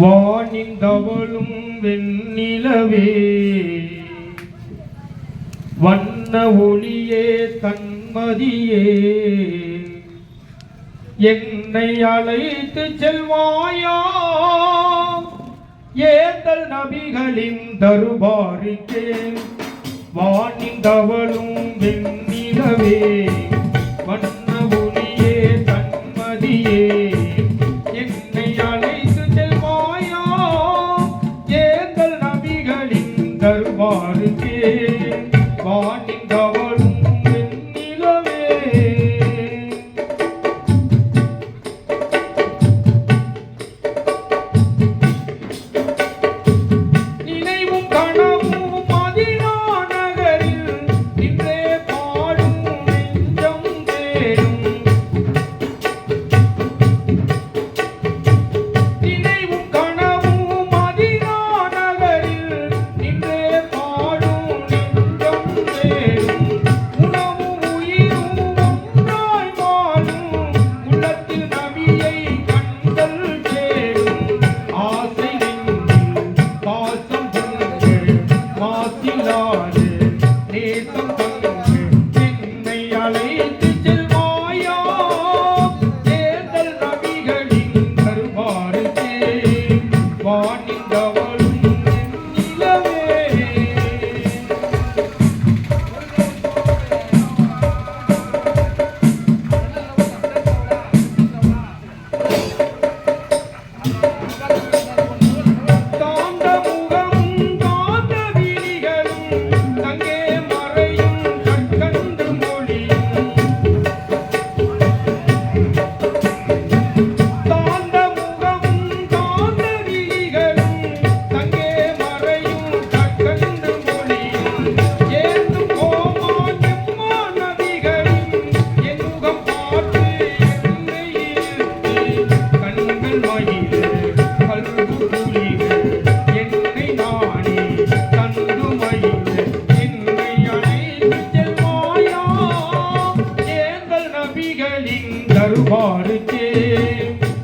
வானிந்தவளும் வெண்ணிலவே வண்ண ஒளியே தன்மதியே. என்னை அழைத்து செல்வாயா? ஏதல் நபிகளின் தருபாரிக்கேன் வானின் தவழும் வெண்ணிலவே வண்ண புலியே தன்மதியே. என்னை அழைத்து செல்வாயா ஏங்கள் நபிகளின் தருவாருக்கே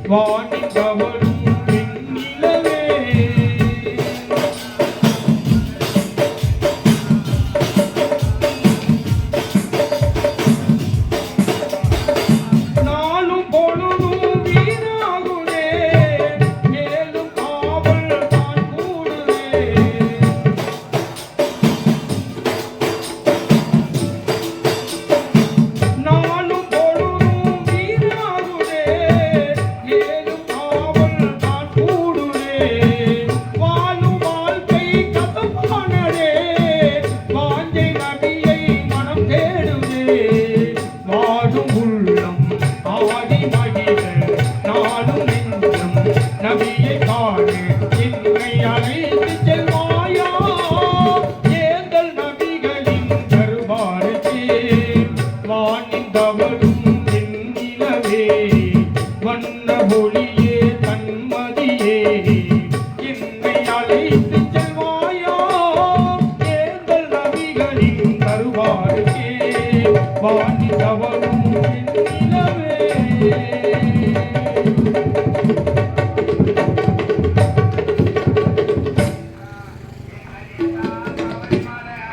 好。ಭವಾನಿ ತವನು